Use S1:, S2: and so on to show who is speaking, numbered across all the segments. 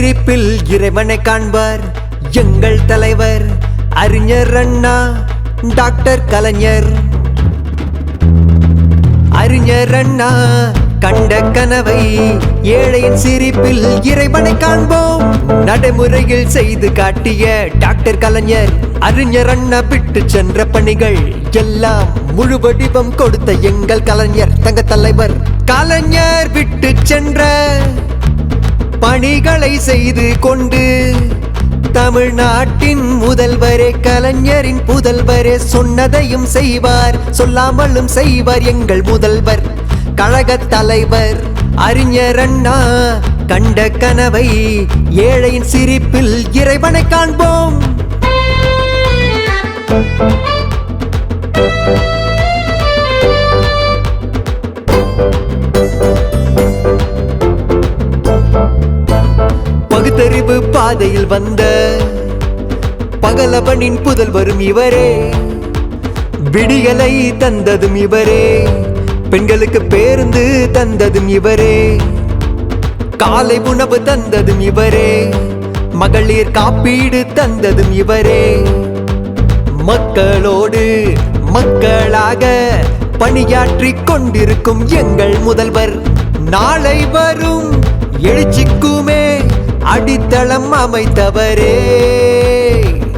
S1: சிரிப்பில் இறைவனை காண்பார். எங்கள் தலைவர் அறிஞர் அண்ணா டாக்டர் கலைஞர். அறிஞர் அண்ணா கண்ட கனவை ஏழையின் சிரிப்பில் இறைவனை காண்போம். நடைமுறையில் செய்து காட்டிய டாக்டர் கலைஞர் அறிஞர் அண்ணா விட்டு சென்ற பணிகள் எல்லாம் முழு வடிவம் கொடுத்த எங்கள் கலைஞர் தங்க தலைவர் கலைஞர் விட்டு சென்ற பணிகளை செய்து கொண்டு தமிழ்நாட்டின் முதல்வரே கலைஞரின் புதல்வரே சொன்னதையும் செய்வார் சொல்லாமலும் செய்வார் எங்கள் முதல்வர். கழகத் தலைவர் அறிஞர் அண்ணா கண்ட கனவை ஏழையின் சிரிப்பில் இறைவனை காண்போம். பகுத்தறிவு பாதையில் வந்த பகலவனின் புதல்வரும் இவரே. விடியலை தந்ததும் இவரே. பெண்களுக்கு பேருந்து தந்ததும் இவரே. காலை உணவு தந்ததும் இவரே. மகளிர் காப்பீடு தந்ததும் இவரே. மக்களோடு மக்களாக பணியாற்றிக் கொண்டிருக்கும் எங்கள் முதல்வர். நாளை வரும் எழுச்சிக்குமே அடித்தளம் அமைத்தவரே.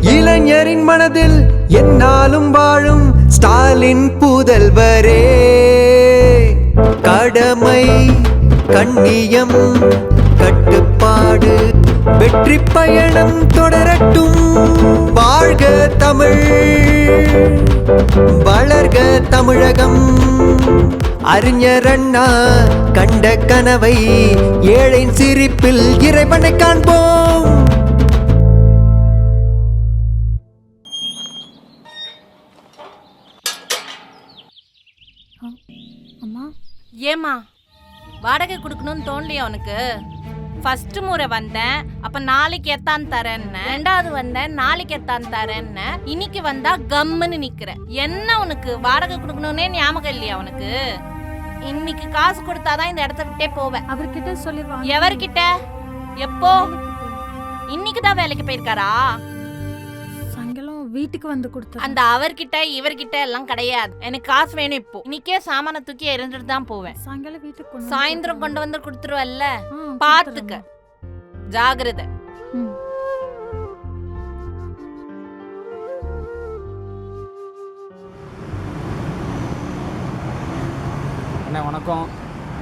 S1: இளைஞரின் மனதில் என்னாலும் வாழும் ஸ்டாலின் புதல்வரே. கடமை கண்ணியம் கட்டுப்பாடு வெற்றி பயணம் தொடரட்டும். வாழ்க தமிழ் வளர்க தமிழகம். அறிஞர் அண்ணா கண்ட கனவை ஏழை சிரிப்பில் இறைவனை காண்போம்.
S2: அம்மா?
S3: ஏம்மா? வாடகை கொடுக்கணும்னு தோணலையா உனக்கு? ஃபர்ஸ்ட் முறை வந்தேன் அப்ப நாளைக்கு எத்தான் தரேன்னு. ரெண்டாவது வந்தேன் நாளைக்கு எத்தான் தரேன்னு. இன்னைக்கு வந்தா கம்முன்னு நிக்கிறேன். என்ன உனக்கு? வாடகை கொடுக்கணும்னே ஞாபகம் இல்லையா உனக்கு? இன்னைக்கு காசு கொடுத்தாதான் இந்த இடத்த விட்டே போவேன்.
S2: அவர்கிட்ட சொல்லிடுவாங்க.
S3: எவர்கிட்ட? எப்போ? இன்னைக்கு தான் வேலைக்கு போயிருக்காரா?
S2: சாயங்காலம் வீட்டுக்கு வந்து கொடுத்தாரு
S3: அந்த அவர்கிட்ட இவர்கிட்ட எல்லாம் கிடையாது. எனக்கு காசு வேணும் இப்போ. இன்னைக்கே சாமான தூக்கி எறிஞ்சிட்டு தான் போவேன்.
S2: சாயங்காலம் வீட்டுக்கு கொண்டு வந்து
S3: சாயந்தரம் கொண்டு வந்து கொடுத்துருவல்ல
S2: ஆ,
S3: பாத்துக்க.
S2: கொடுத்துறேன்.
S3: ஜாகிரதை.
S4: அண்ணே வணக்கம்.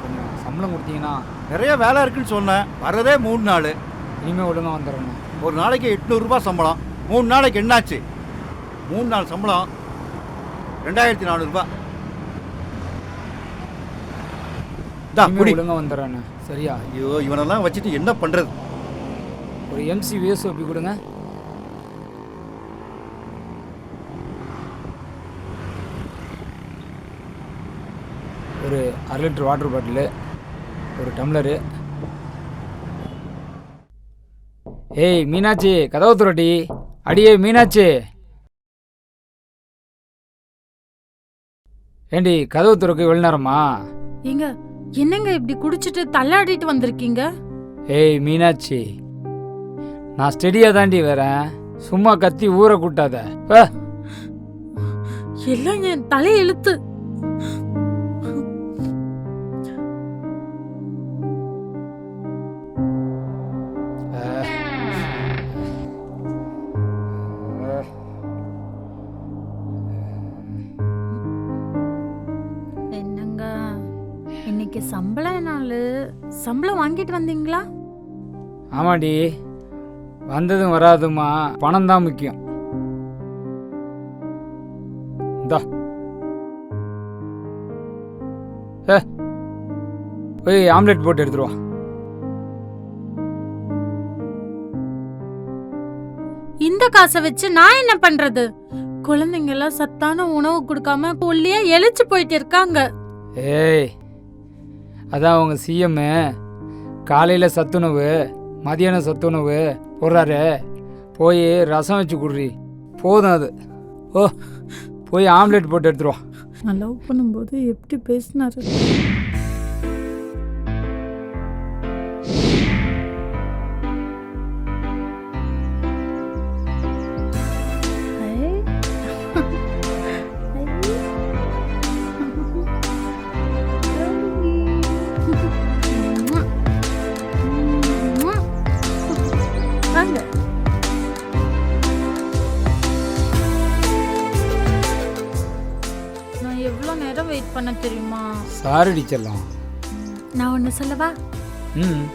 S4: கொஞ்சம் சம்பளம் கொடுத்தீங்கன்னா
S5: நிறைய வேலை இருக்குன்னு சொன்னேன். வரதே மூணு நாள்.
S4: இனிமேல் ஒழுங்காக வந்துடுறேண்ணே
S5: ஒரு நாளைக்கு எட்நூறுரூபா சம்பளம். மூணு நாளைக்கு என்னாச்சு? மூணு நாள் சம்பளம் ரெண்டாயிரத்தி நானூறுபா தா குடி.
S4: ஒழுங்காக வந்துடுறேண்ணே சரியா?
S5: ஐயோ இவனெல்லாம் வச்சுட்டு என்ன பண்ணுறது
S4: ஒரு எம்சி விஎஸ்ஓபி கொடுங்க ஒரு அரை லிட்டர் வாட்டர் பாட்டிலு ஒரு டம்ளரு ஏய் மீனாட்சி கதவு துரட்டி அடியே மீனாட்சி. ஏண்டி கதவு துறக்க இவ்வளோ நேரமா?
S2: ஏங்க என்னங்க இப்படி குடிச்சிட்டு தள்ளாடிட்டு வந்திருக்கீங்க?
S4: ஏய் மீனாட்சி. நான் ஸ்டெடியாக தாண்டி வரேன். சும்மா கத்தி ஊரை கூட்டாத.
S2: எல்லாம் என் தலை நாள் சம்பளம் வாங்கிட்டு வந்தீங்களா?
S4: ஆமாடி. வந்ததும் வராதுமா பணம் தான் முக்கியம். இந்தா. ஏ போய் ஆம்லெட் போட்டு எடுத்துட்டு வா.
S2: இந்த காசை வச்சு நான் என்ன பண்றது? குழந்தைங்க எல்லாம் சத்தான உணவு கொடுக்காம ஒல்லியா எழிச்சு போயிட்டு இருக்காங்க.
S4: ஏய் அதான் அவங்க சிஎம்மு காலையில் சத்துணவு மதியானம் சத்துணவு போடுறாரு. போய் ரசம் வச்சு குடுறி. போதும் அது. ஓ போய் ஆம்லெட் போட்டு
S2: எடுத்துருவோம் லவ் பண்ணும்போது எப்படி பேசினாரு?
S4: சாரி செல்லம்
S2: நான் ஒன்று சொல்லவா?
S4: ம்.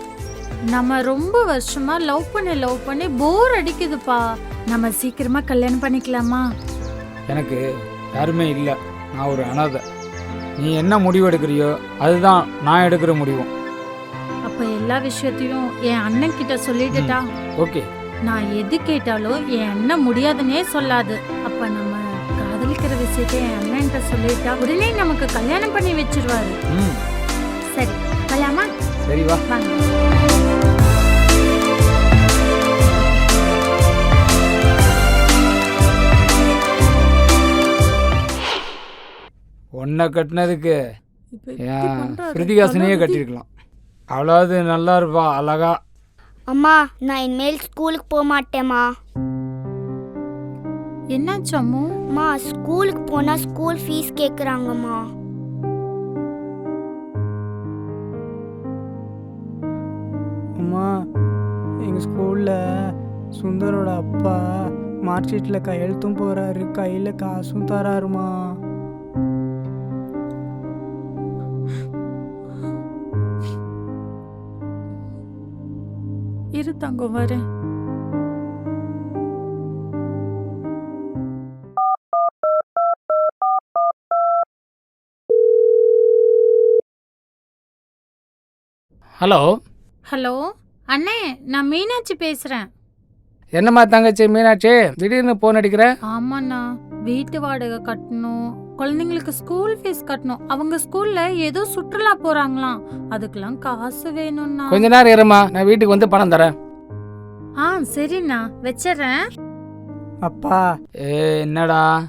S2: நம்ம ரொம்ப வருஷமா லவ் பண்ணி லவ் பண்ணி போர் அடிக்குதுப்பா. நம்ம சீக்கிரமா கல்யாணம் பண்ணிக்கலாமா?
S4: எனக்கு யாருமே இல்லை. நான் ஒரு அனாதை. நீ என்ன முடிவு எடுக்கிறியோ அதுதான் நான் எடுக்கிற முடிவும்
S2: அப்ப எல்லா விஷயத்தையும் என் அண்ணன் கிட்ட சொல்லிட்டுட்டா?
S4: ஓகே
S2: நான் எது கேட்டாலும் என் அண்ணன் முடியாதுன்னே சொல்லாது. அப்ப நம்ம காதலிக்கிற விஷயத்தை என் அண்ணன்கிட்ட சொல்லிட்டா உடனே நமக்கு கல்யாணம் பண்ணி வச்சிருவாரு.
S4: ம்.
S2: சரி கல்யாணமா
S4: சரி வா.
S2: வாங்க.
S4: உன்னை கட்டினதுக்கு
S2: தளபதி.
S4: கட்டியிருக்கலாம் அவ்வளோது நல்லா இருப்பா அழகா.
S6: அம்மா நான் இனிமேல் ஸ்கூலுக்கு போக மாட்டேம்மா.
S2: என்னாச்சு அம்மு
S6: அம்மா ஸ்கூலுக்கு போனால் ஸ்கூல் ஃபீஸ் கேட்குறாங்கம்மா
S7: அம்மா எங்கள் ஸ்கூலில் சுந்தரோட அப்பா மார்க் ஷீட்டில் கையெழுத்தும் போகிறாரு கையில் காசும் தராருமா?
S2: இரு தங்கம் வரேன்.
S4: ஹலோ.
S2: ஹலோ அண்ணே நான் மீனாட்சி பேசுறேன்.
S4: என்னம்மா தங்கச்சி மீனாட்சி? திடீர்னு போன் அடிக்கிற?
S2: ஆமாண்ணா வீட்டு வாடகை கட்டணும் குழந்தைங்களுக்கு ஸ்கூல் ஃபீஸ் கட்டணும். அவங்க ஸ்கூல்ல ஏதோ சுற்றுலா போறாங்களாம். அதுக்கெல்லாம் காசு வேணும்ண்ணா.
S4: கொஞ்ச நேரம் இருமா நான் வீட்டுக்கு வந்து பணம் தரேன்.
S2: ஆ சரிண்ணா வச்சிடுறேன்.
S7: அப்பா.
S4: ஏ என்னடா?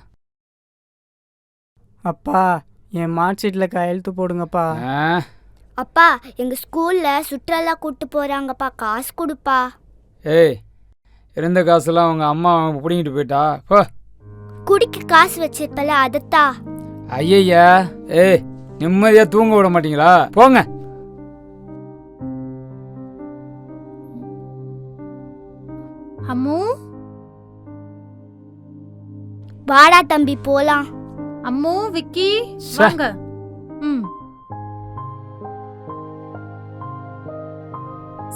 S7: அப்பா என் மார்க் ஷீட்டில் கையெழுத்து போடுங்கப்பா.
S4: ஆ,
S6: அப்பா எங்கள் ஸ்கூலில் சுற்றுலா கூப்பிட்டு போகிறாங்கப்பா காசு கொடுப்பா.
S4: ஏய் இருந்த காசுலாம் அவங்க அம்மா பிடிங்கிட்டு போயிட்டா. போ.
S6: குடிக்க காசு வச்சிருப்பல அதத்தா.
S4: ஐயய்யா ஏய் நிம்மதியா தூங்க விட மாட்டீங்களா? போங்க.
S2: அம்மு?
S6: வாடா தம்பி போலாம்.
S2: அம்மு விக்கி. வாங்க.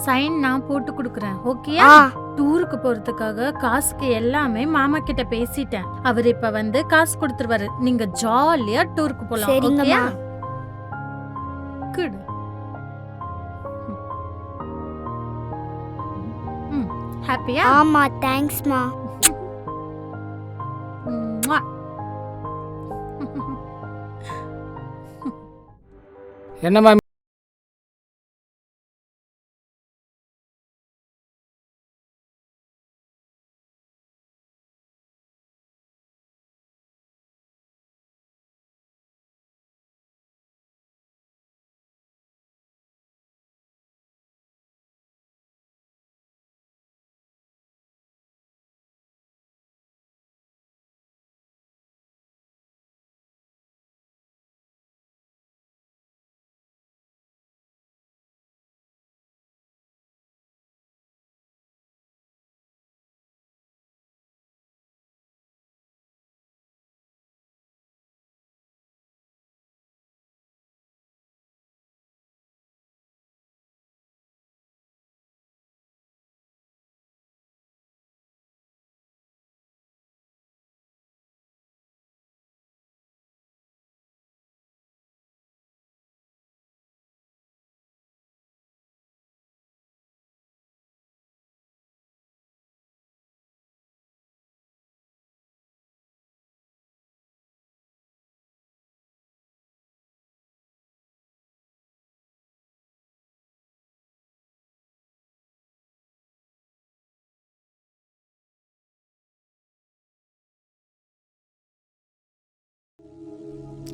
S2: சைன் நான் போட்டு கொடுக்குறேன் ஓகேயா டூருக்கு போறதுக்காக காசுக்கு எல்லாமே மாமா கிட்ட பேசிட்டேன். அவர் இப்ப வந்து காசு கொடுத்துருவாரு. நீங்க ஜாலியா டூருக்கு போலாம். ஓகேயா குட். ஹாப்பியா
S6: ஆமா தேங்க்ஸ்மா
S4: என்னம்மா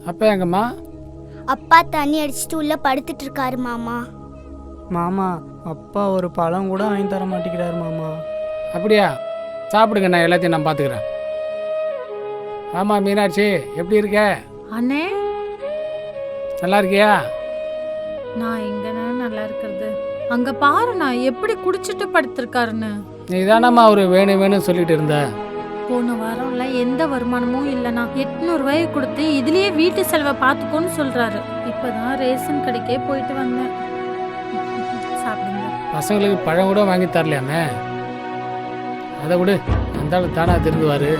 S4: அப்பா எங்கம்மா?
S6: அப்பா தண்ணி அடிச்சிட்டு உள்ள படுத்துட்டு இருக்காரு மாமா.
S7: மாமா அப்பா ஒரு பழம் கூட வாங்கி தர மாட்டேங்கிறாரு மாமா.
S4: அப்படியா? சாப்பிடுங்க நான் எல்லாத்தையும் நான் பார்த்துக்கிறேன். ஆமாம் மீனாட்சி எப்படி இருக்க?
S2: அண்ணே.
S4: நல்லா இருக்கியா?
S2: நான் எங்கண்ணே நல்லா இருக்கிறது? அங்க பாரு நான் எப்படி குடிச்சிட்டு படுத்திருக்காருன்னு.
S4: நீ தானம்மா அவர் வேணும் வேணும்னு சொல்லிட்டு இருந்த.
S2: போன வாரம்ல எந்த வருமானமும் இல்லைண்ணா எட்நூறு ரூபாய் கொடுத்து இதுலயே வீட்டு செலவை பார்த்துக்கோன்னு சொல்றாரு. இப்பதான் ரேஷன் கடைக்கே போயிட்டு வந்தேன். சாப்பிடுங்க.
S8: பசங்களுக்கு பழம் கூட வாங்கி தரலையாமே? அதை விடு அந்த தானா திருந்துவார்.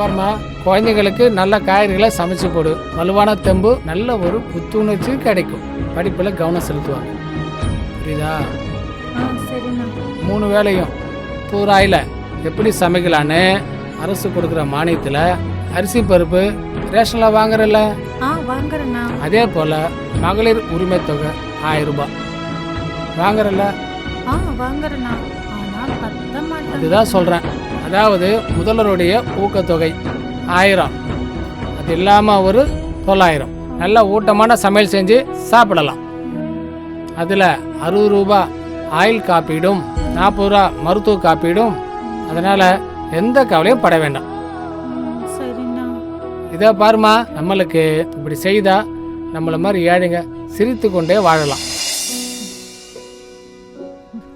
S8: பாருமா குழந்தைங்களுக்கு நல்ல காய்கறிகளை சமைச்சு போடு. வலுவான தெம்பு நல்ல ஒரு புத்துணர்ச்சி கிடைக்கும். படிப்பில் கவனம் செலுத்துவாங்க. புரியுதா? மூணு வேளையும். பூராயில் எப்படி சமைக்கலான்னு? அரசு கொடுக்குற மானியத்தில் அரிசி பருப்பு ரேஷனில் வாங்குறல்ல
S2: ஆ வாங்குறேண்ணா.
S8: அதே போல் மகளிர் உரிமை தொகை ஆயிரம் ரூபாய். வாங்குறல்ல
S2: ஆ வாங்குறேண்ணா. ஆனா பத்த மாட்டேன்.
S8: அதுதான் சொல்கிறேன் அதாவது முதல்வருடைய ஊக்கத்தொகை ஆயிரம். அது இல்லாமல் ஒரு தொள்ளாயிரம். நல்ல ஊட்டமான சமையல் செஞ்சு சாப்பிடலாம். அதில் அறுபது ரூபா ஆயில் காப்பீடும் நாற்பது ரூபா மருத்துவ காப்பீடும். அதனால் எந்த கவலையும் பட வேண்டாம்.
S2: சரிண்ணா.
S8: இதை பாருமா நம்மளுக்கு இப்படி செய்தா நம்மளை மாதிரி ஏழைங்க சிரித்து கொண்டே வாழலாம்.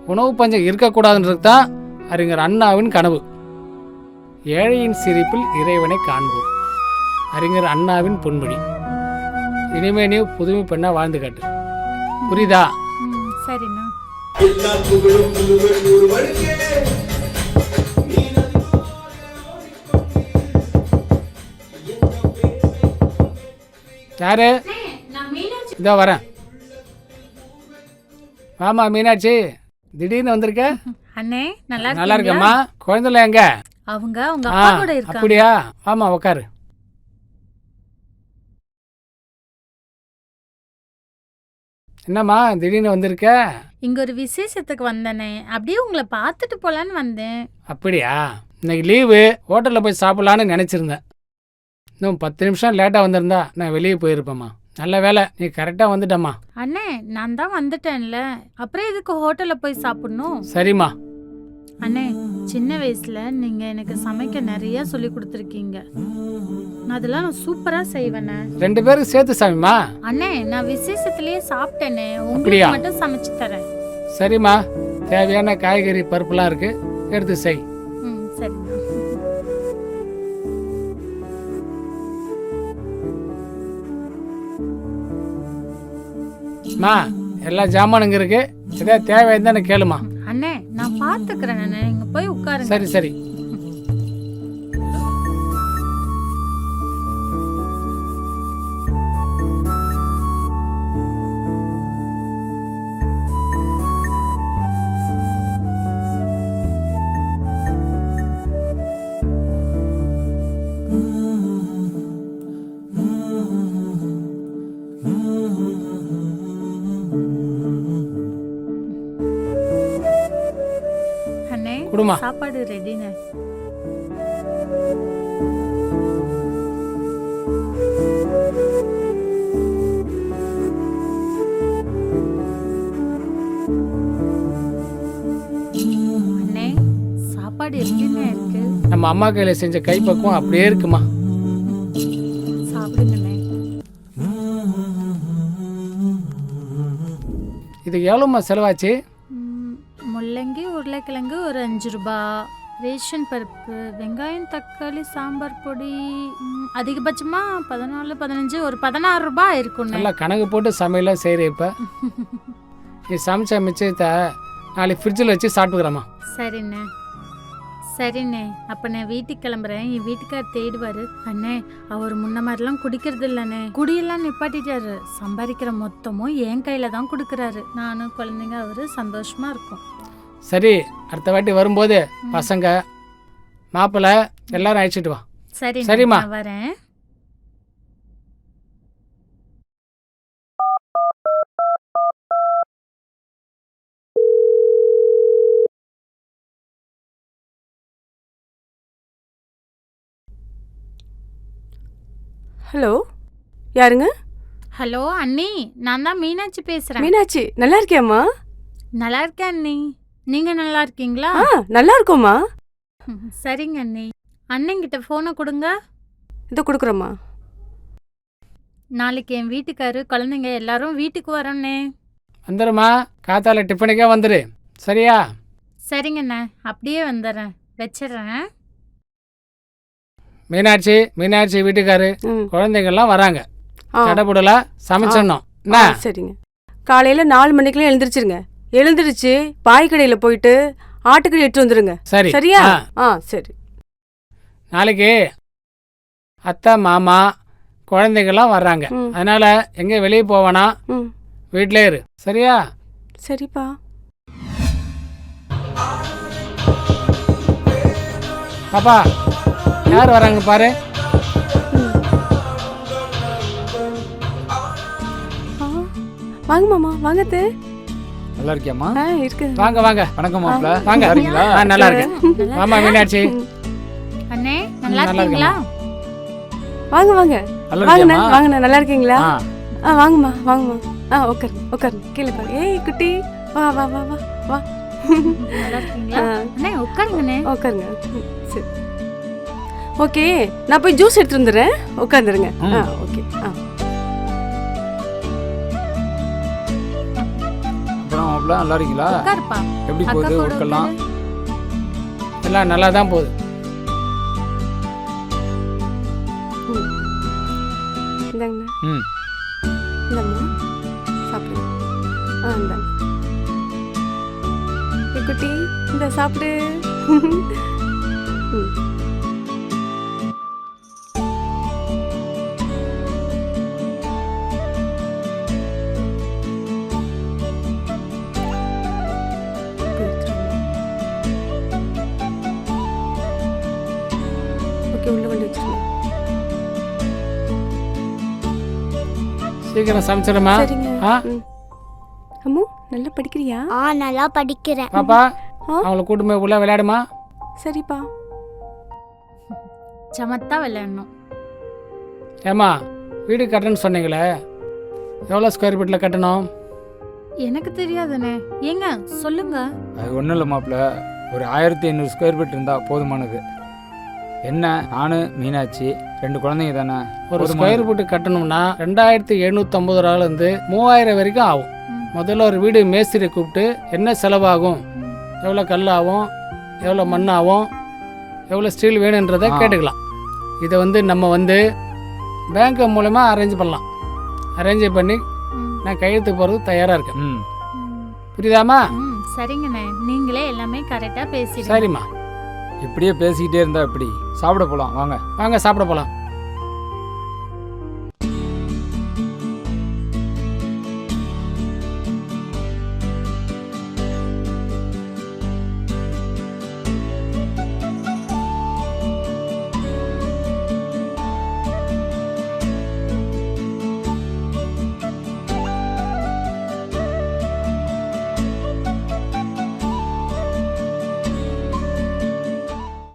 S8: உணவு பஞ்சம் இருக்கக்கூடாதுன்றது தான் அறிஞர் அண்ணாவின் கனவு. ஏழையின் சிரிப்பில் இறைவனை காண்போம். அறிஞர் அண்ணாவின் பொன்மொழி. இனிமே நீ புதுமை பெண்ணா வாழ்ந்து காட்டு. புரியுதா?
S2: சரிண்ணா.
S8: யாரு? இதோ வரேன். வாமா மீனாட்சி. திடீர்னு வந்திருக்க?
S2: அண்ணே நல்லா
S8: நல்லா? இருக்கம்மா குழந்தைல எங்க?
S2: அவங்க அவங்க
S8: ஆ
S2: அப்பா கூட இருக்காங்க.
S8: அப்படியா? ஆமா உக்காரு. என்னம்மா திடீர்னு வந்திருக்க?
S2: இங்க ஒரு விசேஷத்துக்கு வந்தனே. அப்படியே உங்களை பார்த்துட்டு போலான்னு வந்தேன்.
S8: அப்படியா? இன்னைக்கு லீவு. ஹோட்டலில் போய் சாப்பிடலான்னு நினச்சிருந்தேன். இன்னும் பத்து நிமிஷம் லேட்டாக வந்திருந்தா நான் வெளியே போயிருப்பேம்மா. நல்ல வேலை நீ கரெக்டாக வந்துட்டம்மா.
S2: அண்ணே நான் தான் வந்துட்டேன்ல. அப்புறம் எதுக்கு ஹோட்டல்ல போய் சாப்பிடணும்?
S8: சரிம்மா.
S2: அண்ணே சின்ன வயசுல நீங்க எனக்கு சமைக்க நிறைய சொல்லி கொடுத்துருக்கீங்க. அதெல்லாம் நான் சூப்பரா செய்வேனே
S8: ரெண்டு பேருக்கு சேர்த்து சாமிம்மா.
S2: அண்ணே நான் விசேஷத்திலேயே சாப்பிட்டேனே? உங்களுக்கு மட்டும் சமைச்சு தரேன்.
S8: சரிம்மா. தேவையான காய்கறி பருப்புலாம் இருக்கு. எடுத்து செய். அம்மா எல்லா ஜாமானுங்க இருக்கு. ஏதாவது தேவை இருந்தானு கேளுமா.
S2: அண்ணே நான் பாத்துக்கிறேன் அண்ணே. நீங்க போய் உட்காருங்க.
S8: சரி சரி. குடுமா
S2: சாப்பாடு ரெடிண்ணே அண்ணே சாப்பாடு எப்படிண்ணே இருக்கு?
S8: நம்ம அம்மா கையில் செஞ்ச கைப்பக்குவம் அப்படியே இருக்குமா?
S2: சாப்பிடுங்கண்ணே.
S8: இது எவ்வளோம்மா செலவாச்சு?
S2: உருளைக்கிழங்கு ஒரு அஞ்சு ரூபா. ரேஷன் பருப்பு வெங்காயம் தக்காளி சாம்பார் பொடி ம், அதிகபட்சமா பதினாலு பதினஞ்சு ஒரு பதினாறு ரூபாய் இருக்குண்ணே
S8: நல்லா கணக்கு போட்டு சமையலாம் செய்கிற இப்போ. நீ சமைச்ச மிச்சத்தை நாளைக்கு ஃப்ரிட்ஜில் வச்சு சாப்பிட்டுக்கிறேம்மா
S2: சரிண்ணே. சரிண்ணே. அப்ப நான் வீட்டுக்கு கிளம்புறேன். என் வீட்டுக்கார் தேடுவாரு. அண்ணே அவர் முன்ன மாதிரிலாம் குடிக்கிறது இல்லண்ணே. குடியெல்லாம் நிப்பாட்டிட்டாரு. சம்பாதிக்கிற மொத்தமும் என் கையில தான் கொடுக்கறாரு. நானும் குழந்தைங்க அவரு சந்தோஷமா இருக்கும்.
S8: சரி அடுத்த வாட்டி வரும்போது பசங்க மாப்பிள்ளை எல்லாரும் அழைச்சிட்டு வா.
S2: சரி
S8: சரிம்மா.
S2: நான் வரேன்.
S9: ஹலோ யாருங்க?
S2: ஹலோ அண்ணி நான் தான் மீனாட்சி பேசுறேன்.
S9: மீனாட்சி நல்லா இருக்கியாம்மா?
S2: நல்லா இருக்கேன் அண்ணி. நீங்க நல்லா இருக்கீங்களா?
S9: ஆ நல்லா இருக்கோம்மா.
S2: சரிங்க அண்ணி. அண்ணங்கிட்ட போனை கொடுங்க.
S9: இதை கொடுக்குறோம்மா.
S2: நாளைக்கு என் வீட்டுக்காரு குழந்தைங்க எல்லாரும் வீட்டுக்கு வரோண்ணே.
S8: வந்துடும்மா. காத்தால டிஃபனுக்கே வந்துடு சரியா?
S2: சரிங்கண்ணே அப்படியே வந்துடுறேன். வச்சிடுறேன்
S8: மீனாட்சி மீனாட்சி வீட்டுக்காரு
S9: ம்.
S8: குழந்தைங்கள்லாம் வராங்க.
S9: ஆ.
S8: தடபுடலா சமைச்சிடணும். என்ன?
S9: சரிங்க. காலையில் நாலு மணிக்கெல்லாம் எழுந்திரிச்சிருங்க. எழுந்திருச்சு பாய் கடையில் போயிட்டு ஆட்டுக்கறி எடுத்து வந்துருங்க.
S8: சரி.
S9: சரியா?
S8: ஆ,
S9: சரி.
S8: நாளைக்கு அத்தை மாமா குழந்தைங்கள்லாம் வர்றாங்க. அதனால எங்கே வெளியே போவானா? வீட்டிலே இரு. சரியா?
S9: சரிப்பா.
S8: பாப்பா யார் வராங்க பாரு?
S9: வாங்க மாமா. வாங்க அத்தை.
S4: நல்லா இருக்கியாம்மா?
S9: ஆ இருக்கு.
S8: வாங்க வாங்க.
S4: வணக்கம் மாப்பிள்ள
S8: வாங்க. ஆ நல்லா இருக்கு ஆமா மீனாட்சி.
S2: அண்ணே நல்லா இருக்கீங்களா?
S9: வாங்க வாங்க. வாங்கண்ணா வாங்கண்ணா நல்லா இருக்கீங்களா?
S4: ஆ.
S9: வாங்கம்மா வாங்கம்மா. ஆ உட்காருங்க உட்காருங்க கீழே பாருங்க ஏய் குட்டி. வா வா வா வா. வா.
S2: நல்லா இருக்கீங்களா?
S9: ஆ,
S2: அண்ணே உட்காருங்கண்ணே
S9: உட்காருங்க சரி. ஓகே நான் போய் ஜூஸ் எடுத்து வந்துடுறேன். உட்காந்துருங்க. ஆ ஓகே. ஆ.
S4: மாப்பிள்ள நல்லா இருக்கீங்களா எப்படி போகுது? ஒர்க்கெல்லாம்.
S8: எல்லாம்? நல்லா தான் போகுது.
S4: ம்.
S9: குட்டி இந்த சாப்பிடு.
S8: சீக்கிரம் சமைச்சிடுமா?
S9: சரிங்க.
S8: ஆ.
S9: அம்மு நல்லா படிக்கிறியா?
S6: ஆ நல்லா படிக்கிறேன்.
S8: பாப்பா? அவளை கூட்டு போய் உள்ள விளையாடுமா?
S9: சரிப்பா.
S2: சமத்தா விளையாடணும்.
S8: ஏம்மா வீடு கட்டணும்னு சொன்னீங்களே. எவ்வளோ ஸ்கொயர் ஃபீட்டில் கட்டணும்?
S2: எனக்கு தெரியாதுண்ணே. ஏங்க சொல்லுங்க.
S4: அது ஒன்றும் இல்லை மாப்பிள்ள. ஒரு ஆயிரத்தி ஐநூறு ஸ்கொயர் ஃபீட் இருந்தால் போதுமானது. என்ன? நானு மீனாட்சி ரெண்டு குழந்தைங்க தானே?
S8: ஒரு. ஸ்கொயர் ஃபீட்டு கட்டணும்னா ரெண்டாயிரத்தி எழுநூற்றம்பது ரூபாலேருந்து மூவாயிரம் வரைக்கும் ஆகும். முதல்ல ஒரு வீடு மேஸ்திரி கூப்பிட்டு என்ன செலவாகும்? எவ்வளோ கல் ஆகும் எவ்வளோ மண் ஆகும் எவ்வளோ ஸ்டீல் வேணுன்றதை. கேட்டுக்கலாம். இதை வந்து நம்ம வந்து பேங்க் மூலமாக அரேஞ்ச் பண்ணலாம். அரேஞ்ச் பண்ணி நான் கையெழுத்து போகிறது தயாராக இருக்கேன்.
S4: ம்.
S2: ம்,
S8: புரியுதாம்மா?
S2: ம், சரிங்கண்ணே. நீங்களே எல்லாமே கரெக்டா பேசிடுங்க.
S8: சரிம்மா.
S4: இப்படியே பேசிக்கிட்டே இருந்தா எப்படி? சாப்பிட போகலாம் வாங்க.
S8: வாங்க சாப்பிட போகலாம்